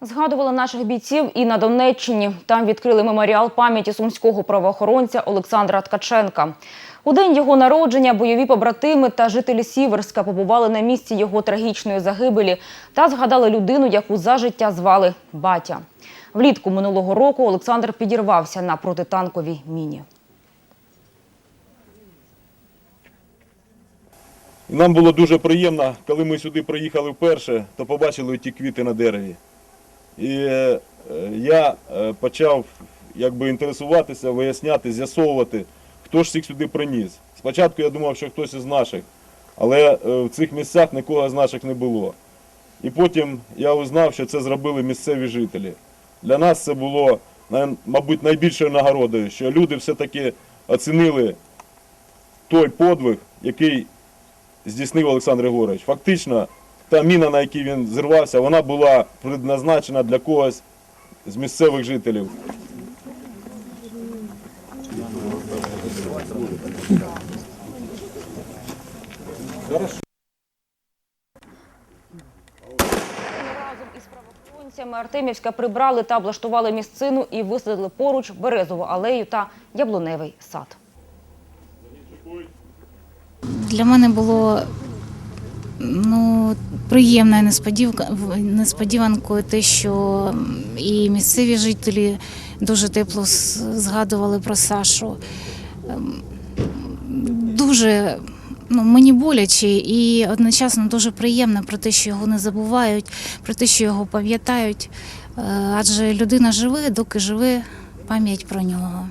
Згадували наших бійців і на Донеччині. Там відкрили меморіал пам'яті сумського правоохоронця Олександра Ткаченка. У день його народження бойові побратими та жителі Сіверська побували на місці його трагічної загибелі та згадали людину, яку за життя звали Батя. Влітку минулого року Олександр підірвався на протитанковій міні. Нам було дуже приємно, коли ми сюди приїхали вперше, то побачили ті квіти на дереві. І е, я е, почав якби інтересуватися, виясняти, з'ясовувати, хто ж їх сюди приніс. Спочатку я думав, що хтось із наших, але е, в цих місцях нікого з наших не було. І потім я узнав, що це зробили місцеві жителі. Для нас це було, мабуть, найбільшою нагородою, що люди все-таки оцінили той подвиг, який здійснив Олександр Григорович. Фактично, та міна, на якій він зірвався, вона була предназначена для когось з місцевих жителів. Разом із правоохоронцями Артемівська прибрали та облаштували місцину і висадили поруч березову алею та яблуневий сад. Для мене було ну, приємною несподіванкою те, що і місцеві жителі дуже тепло згадували про Сашу. Ем, Дуже ну, мені боляче і одночасно дуже приємно про те, що його не забувають, про те, що його пам'ятають. Е, Адже людина живе, доки живе пам'ять про нього.